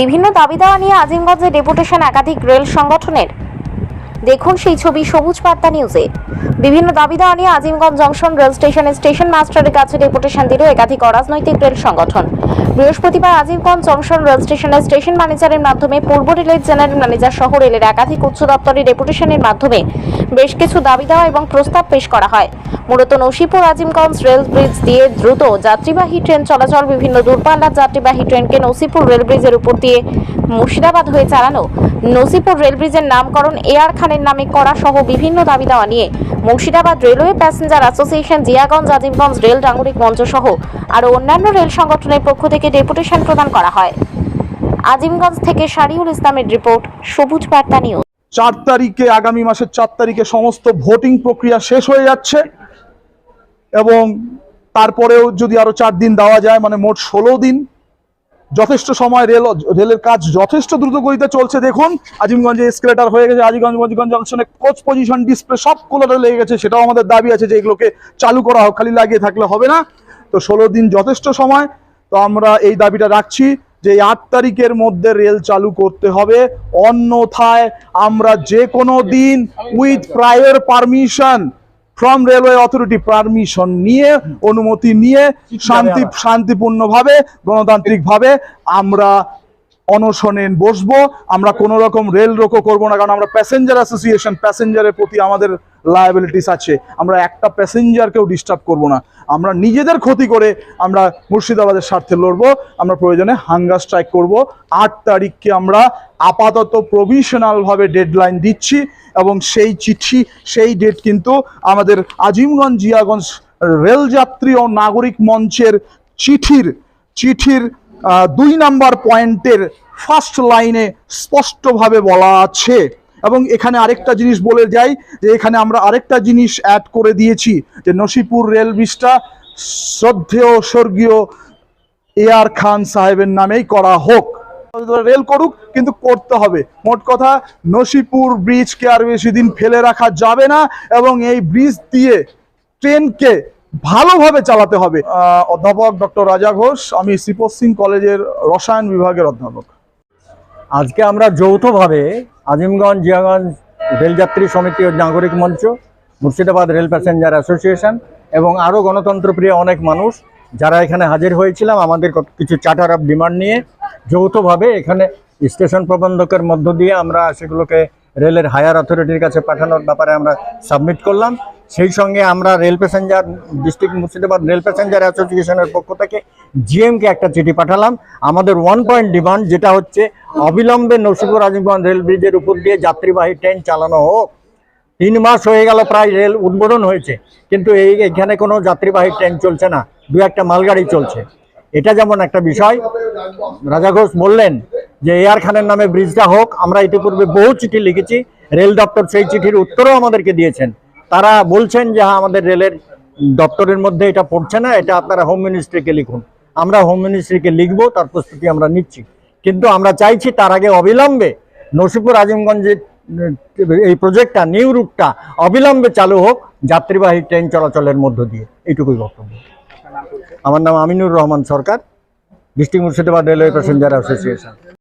বিভিন্ন দাবি দাওয়া নিয়ে আজিমগঞ্জে ডেপুটেশন একাধিক রেল সংগঠনের। দেখুন সেই ছবি সবুজ বার্তা নিউজে। বিভিন্ন দাবি দেওয়া নিয়ে আজিমগঞ্জ জংশন রেল স্টেশনে স্টেশন মাস্টারের কাছে ডেপুটেশন দিল একাধিক অরাজনৈতিক রেল সংগঠন। বৃহস্পতিবার আজিমগঞ্জ জংশন রেল স্টেশনের স্টেশন ম্যানেজারের মাধ্যমে পূর্ব রেলের জেনারেল ম্যানেজার সহ রেলের একাধিক উচ্চ দপ্তরের ডেপুটেশনের মাধ্যমে বেশ কিছু দাবি দেওয়া এবং প্রস্তাব পেশ করা হয়। মূলত নসিপুর আজিমগঞ্জ রেল ব্রিজ দিয়ে দ্রুত যাত্রীবাহী ট্রেন চলাচল, বিভিন্ন দূরপাল্লার যাত্রীবাহী ট্রেনকে নসিপুর রেল ব্রিজের উপর দিয়ে মুর্শিদাবাদ হয়ে চালানো। নসিপুর রেল ব্রিজের নামকরণ এ আর খানের নামে করা সহ বিভিন্ন দাবি দেওয়া নিয়ে Murshidabad railway passenger association, Jiaganj, Azimganj rail নাগরিক মঞ্চ সহ আরও অন্যান্য রেল সংগঠনের পক্ষ থেকে ডেপুটেশন প্রদান করা হয়। আজিমগঞ্জ থেকে শারিউল ইসলামের রিপোর্ট, সবুজ বার্তা নিউজ। চার তারিখে, আগামী মাসের চার তারিখে সমস্ত ভোটিং প্রক্রিয়া শেষ হয়ে যাচ্ছে এবং তারপরেও যদি আরও চার দিন দেওয়া যায় মানে মোট ষোলো দিন যথেষ্ট সময় রেল, রেলের কাজ যথেষ্ট দ্রুত গতিতে চলছে। দেখুন, আজিমগঞ্জে এসকেলেটার হয়ে গেছে। আজিমগঞ্জ মজিগঞ্জ জংশনে কোচ পজিশন ডিসপ্লে সবগুলো লেগে গেছে। সেটাও আমাদের দাবি আছে যে এগুলোকে চালু করা হোক, খালি লাগিয়ে থাকলে হবে না। তো ষোলো দিন যথেষ্ট সময়। তো আমরা এই দাবিটা রাখছি যে আট তারিখের মধ্যে রেল চালু করতে হবে। অন্যথায় আমরা যে কোনো দিন with prior permission from railway authority permission নিয়ে অনুমতি নিয়ে শান্তি শান্তিপূর্ণভাবে গণতান্ত্রিকভাবে আমরা অনশনে বসবো। আমরা কোনো রকম রেল রোকো করব না, কারণ আমরা প্যাসেঞ্জার অ্যাসোসিয়েশন প্যাসেঞ্জারের প্রতি আমাদের লায়াবিলিটিস আছে। আমরা একটা প্যাসেঞ্জারকেও ডিস্টার্ব করব না। আমরা নিজেদের ক্ষতি করে আমরা মুর্শিদাবাদের স্বার্থে লড়বো, আমরা প্রয়োজনে হাঙ্গার স্ট্রাইক করব। আট তারিখকে আমরা আপাতত প্রভিশনালভাবে ডেডলাইন দিচ্ছি এবং সেই চিঠি, সেই ডেট কিন্তু আমাদের আজিমগঞ্জ, জিয়াগঞ্জ রেলযাত্রী ও নাগরিক মঞ্চের চিঠির চিঠির দুই নাম্বার পয়েন্টের ফার্স্ট লাইনে স্পষ্টভাবে বলা আছে। এবং এখানে আরেকটা জিনিস বলে যাই, যে এখানে আমরা আরেকটা জিনিস অ্যাড করে দিয়েছি, যে নসিপুর রেল ব্রিজটা শ্রদ্ধেয় স্বর্গীয় এ আর খান সাহেবের নামেই করা হোক। রেল করুক, কিন্তু করতে হবে। মোট কথা, নসিপুর ব্রিজকে আর বেশি দিন ফেলে রাখা যাবে না, এবং এই ব্রিজ দিয়ে ট্রেনকে ভালোভাবে চালাতে হবে। অধ্যাপক ডক্টর রাজা ঘোষ আমি শ্রীপদ সিং কলেজের রসায়ন বিভাগের অধ্যাপক। আজকে আমরা যৌথভাবে আজিমগঞ্জ জিয়াগঞ্জ রেলযাত্রী সমিতি ও নাগরিক মঞ্চ মুর্শিদাবাদ রেল প্যাসেঞ্জার অ্যাসোসিয়েশন এবং আরও গণতন্ত্রপ্রিয় অনেক মানুষ যারা এখানে হাজির হয়েছিলাম আমাদের কিছু চার্টার অফ ডিমান্ড নিয়ে যৌথভাবে এখানে স্টেশন প্রবন্ধকের মধ্য দিয়ে আমরা সেগুলোকে রেলের হায়ার অথরিটির কাছে পাঠানোর ব্যাপারে আমরা সাবমিট করলাম। সেই সঙ্গে আমরা rail passenger, district Murshidabad rail passenger অ্যাসোসিয়েশনের পক্ষ থেকে জিএমকে একটা চিঠি পাঠালাম। আমাদের ওয়ান পয়েন্ট ডিমান্ড যেটা হচ্ছে, অবিলম্বে নসিপুর আজিমগঞ্জ রেল ব্রিজের উপর দিয়ে যাত্রীবাহী ট্রেন চালানো হোক। তিন মাস হয়ে গেল প্রায় রেল উদ্বোধন হয়েছে, কিন্তু এই এখানে কোনো যাত্রীবাহী ট্রেন চলছে না, দু একটা মালগাড়ি চলছে। এটা যেমন একটা বিষয়, রাজা ঘোষ বললেন যে এয়ার খানের নামে ব্রিজটা হোক, আমরা ইতিপূর্বে বহু চিঠি লিখেছি, রেল দপ্তর সেই চিঠির উত্তরও আমাদেরকে দিয়েছেন। তারা বলছেন যে হ্যাঁ আমাদের রেলের দপ্তরের মধ্যে এটা পড়ছে না, এটা আপনারা হোম মিনিস্ট্রিকে লিখুন। আমরা হোম মিনিস্ট্রিকে লিখব, তার প্রস্তুতি আমরা নিচ্ছি। কিন্তু আমরা চাইছি তার আগে অবিলম্বে নসিপুর আজিমগঞ্জের এই প্রজেক্টটা নিউ রুটটা অবিলম্বে চালু হোক, যাত্রীবাহী ট্রেন চলাচলের মধ্য দিয়ে। এইটুকুই বক্তব্য। আমার নাম Aminur Rahman Sarkar, district Murshidabad railway passenger association.